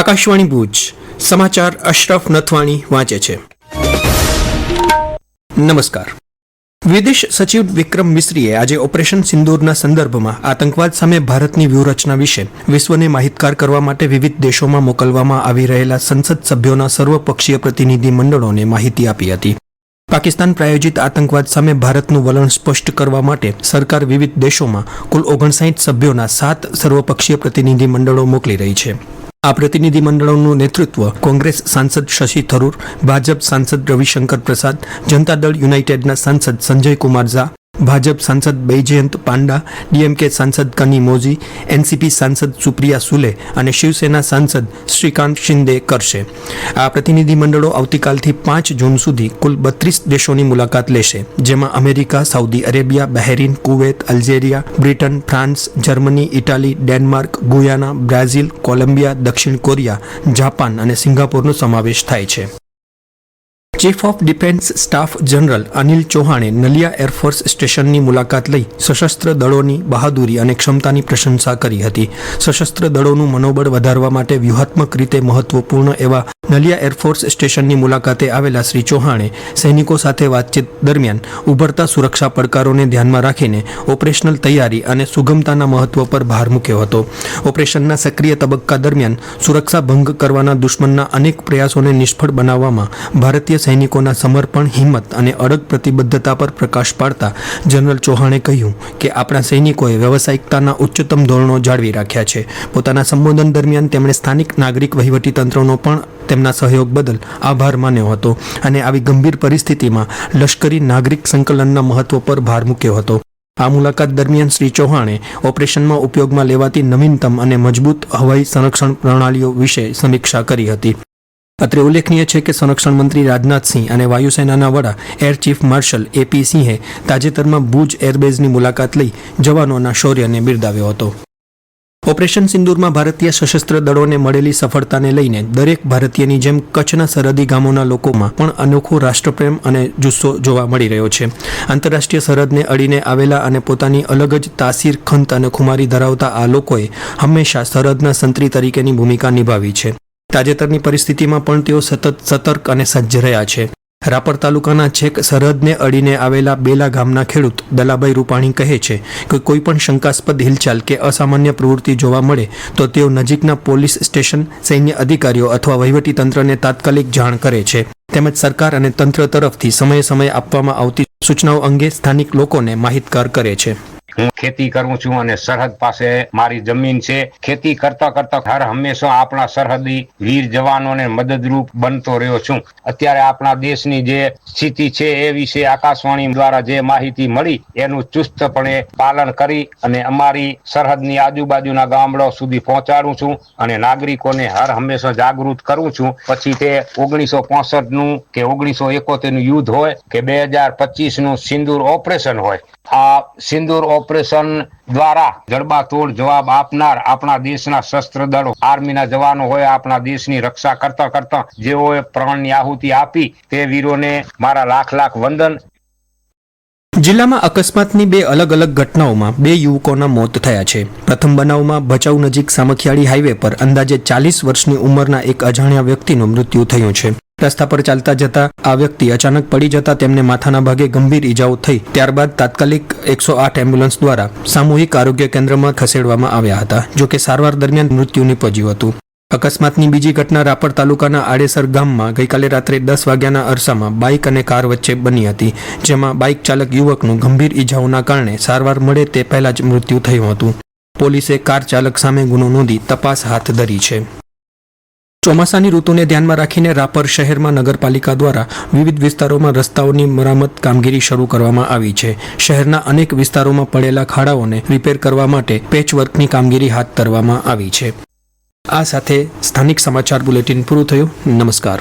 આકાશવાણી ભુજ, સમાચાર અશરફ નથવાણી વાંચે છે. નમસ્કાર. વિદેશ સચિવ વિક્રમ મિશ્રીએ આજે ઓપરેશન સિંદૂરના સંદર્ભમાં આતંકવાદ સામે ભારતની વ્યૂહરચના વિશે વિશ્વને માહિતગાર કરવા માટે વિવિધ દેશોમાં મોકલવામાં આવી રહેલા સંસદ સભ્યોના સર્વપક્ષીય પ્રતિનિધિ મંડળોને માહિતી આપી હતી. પાકિસ્તાન પ્રાયોજિત આતંકવાદ સામે ભારતનું વલણ સ્પષ્ટ કરવા માટે સરકાર વિવિધ દેશોમાં કુલ ઓગણસાઠ સભ્યોના સાત સર્વપક્ષીય પ્રતિનિધિ મંડળો મોકલી રહી છે. આ પ્રતિનિધિ મંડળોનું નેતૃત્વ કોંગ્રેસ સાંસદ શશી થરૂર, ભાજપ સાંસદ રવિશંકર પ્રસાદ, જનતા દળ યુનાઇટેડના સાંસદ સંજય કુમાર ઝા ભાજપ સાંસદ બૈજયંત પાંડા, ડીએમકે સાંસદ કની મોજી એનસીપી સાંસદ સુપ્રિયા સુલે અને શિવસેના સાંસદ શ્રીકાંત શિંદે કરશે. આ પ્રતિનિધિ મંડળો આવતીકાલથી પાંચ જૂન સુધી કુલ બત્રીસ દેશોની મુલાકાત લેશે, જેમાં America, Saudi Arabia, Bahrain, Kuwait, Algeria, Britain, France, Germany, Italy, Denmark, Guyana, Brazil, Colombia, દક્ષિણ કોરિયા, જાપાન અને સિંગાપોરનો સમાવેશ થાય છે. Chief of defence staff general Anil ચૌહાણે નલિયા એરફોર્સ સ્ટેશનની મુલાકાત લઈ સશસ્ત્ર દળોની બહાદુરી અને ક્ષમતાની પ્રશંસા કરી હતી. સશસ્ત્ર દળોનું મનોબળ વધારવા માટે વ્યૂહાત્મક રીતે મહત્વપૂર્ણ એવા નલિયા એરફોર્સ સ્ટેશનની મુલાકાતે આવેલા શ્રી ચૌહાણે સૈનિકો સાથે વાતચીત દરમિયાન ઉભરતા સુરક્ષા પડકારોને ધ્યાનમાં રાખીને ઓપરેશનલ તૈયારી અને સુગમતાના મહત્વ પર ભાર મૂક્યો હતો. ઓપરેશનના સક્રિય તબક્કા દરમિયાન સુરક્ષા ભંગ કરવાના દુશ્મનના અનેક પ્રયાસોને નિષ્ફળ બનાવવામાં ભારતીય સૈનિકોના સમર્પણ, હિંમત અને અડગ પ્રતિબદ્ધતા પર પ્રકાશ પાડતા જનરલ ચૌહાણે કહ્યું કે આપણા સૈનિકોએ વ્યવસાયિકતાના ઉચ્ચતમ ધોરણો જાળવી રાખ્યા છે. પોતાના સંબોધન દરમિયાન તેમણે સ્થાનિક નાગરિક વહીવટીતંત્રનો પણ તેમના સહયોગ બદલ આભાર માન્યો હતો અને આવી ગંભીર પરિસ્થિતિમાં લશ્કરી નાગરિક સંકલનના મહત્વ પર ભાર મૂક્યો હતો. આ મુલાકાત દરમિયાન શ્રી ચૌહાણે ઓપરેશનમાં ઉપયોગમાં લેવાતી નવીનતમ અને મજબૂત હવાઈ સંરક્ષણ પ્રણાલીઓ વિશે સમીક્ષા કરી હતી. અત્રે ઉલ્લેખનીય છે કે સંરક્ષણ મંત્રી રાજનાથસિંહ અને વાયુસેનાના વડા એર ચીફ માર્શલ એપી સિંહે તાજેતરમાં ભુજ એરબેઝની મુલાકાત લઈ જવાનોના શૌર્યને બિરદાવ્યો હતો. ઓપરેશન સિંદૂરમાં ભારતીય સશસ્ત્ર દળોને મળેલી સફળતાને લઈને દરેક ભારતીયની જેમ કચ્છના સરહદી ગામોના લોકોમાં પણ અનોખો રાષ્ટ્રપ્રેમ અને જુસ્સો જોવા મળી રહ્યો છે. આંતરરાષ્ટ્રીય સરહદને અડીને આવેલા અને પોતાની અલગ જ તાસીર, ખંત અને ખુમારી ધરાવતા આ લોકોએ હંમેશા સરહદના સંત્રી તરીકેની ભૂમિકા નિભાવી છે. તાજેતરની પરિસ્થિતિમાં પણ તેઓ સતત સતર્ક અને સજ્જ રહ્યા છે. રાપર તાલુકાના છેક સરહદને અડીને આવેલા બેલા ગામના ખેડૂત દલાભાઈ રૂપાણી કહે છે કે કોઈ પણ શંકાસ્પદ હિલચાલ કે અસામાન્ય પ્રવૃત્તિ જોવા મળે તો તેઓ નજીકના પોલીસ સ્ટેશન, સૈન્ય અધિકારીઓ અથવા વહીવટી તંત્રને તાત્કાલિક જાણ કરે છે. તેમજ સરકાર અને તંત્ર તરફથી સમયે સમયે આપવામાં આવતી સૂચનાઓ અંગે સ્થાનિક લોકોને માહિતગાર કરે છે. હું ખેતી કરું છું અને સરહદ પાસે મારી જમીન છે. ખેતી કરતા કરતા હર હંમેશા આપણા સરહદી વીર જવાનોને મદદરૂપ બનતો રહ્યો છું. અત્યારે આપણા દેશની જે સ્થિતિ છે એ વિશે આકાશવાણી દ્વારા જે માહિતી મળી એનું ચુસ્તપણે પાલન કરી અને અમારી સરહદની આજુબાજુના ગામડાઓ સુધી પહોંચાડું છું અને નાગરિકોને હર હંમેશા જાગૃત કરું છું. પછી તે ઓગણીસો નું કે ઓગણીસો એકોતેરનું યુદ્ધ હોય કે બે હજાર પચીસનું સિંદૂર ઓપરેશન હોય આ સિંદૂર ઓપરેશન દ્વારા જડબાતોડ જવાબ આપનાર આપણા દેશના શસ્ત્ર દળો. આર્મીના જવાનો હોય, આપણા દેશની રક્ષા કરતા કરતા જેઓએ પ્રાણની આહુતિ આપી, તે વીરોને મારા લાખ લાખ વંદન. જિલ્લામાં અકસ્માતની બે અલગ અલગ ઘટનાઓમાં બે યુવકોના મોત થયા છે. પ્રથમ બનાવમાં ભચાઉ નજીક સામખિયાળી હાઈવે પર અંદાજે ચાલીસ વર્ષની ઉંમરના એક અજાણ્યા વ્યક્તિનું મૃત્યુ થયું છે. રસ્તા પર ચાલતા જતા આ વ્યક્તિ અચાનક પડી જતા તેમને માથાના ભાગે ગંભીર ઈજાઓ થઈ. ત્યારબાદ તાત્કાલિક એકસો આઠ એમ્બ્યુલન્સ દ્વારા સામૂહિક આરોગ્ય કેન્દ્રમાં ખસેડવામાં આવ્યા હતા જોકે સારવાર દરમિયાન મૃત્યુ નિપજ્યું હતું. અકસ્માતની બીજી ઘટના રાપર તાલુકાના આડેસર ગામમાં ગઈકાલે રાત્રે દસ વાગ્યાના અરસામાં બાઇક અને કાર વચ્ચે બની હતી, જેમાં બાઇક ચાલક યુવકનું ગંભીર ઈજાઓના કારણે સારવાર મળે તે પહેલા જ મૃત્યુ થયું હતું. પોલીસે કાર ચાલક સામે ગુનો નોંધી તપાસ હાથ ધરી છે. ચોમાસાની ઋતુને ધ્યાનમાં રાખીને રાપર શહેરમાં નગરપાલિકા દ્વારા વિવિધ વિસ્તારોમાં રસ્તાઓની મરામત કામગીરી શરૂ કરવામાં આવી છે. શહેરના અનેક વિસ્તારોમાં પડેલા ખાડાઓને રિપેર કરવા માટે પેચવર્કની કામગીરી હાથ ધરવામાં આવી છે. આ સાથે સ્થાનિક સમાચાર બુલેટિન પૂરું થયું. નમસ્કાર.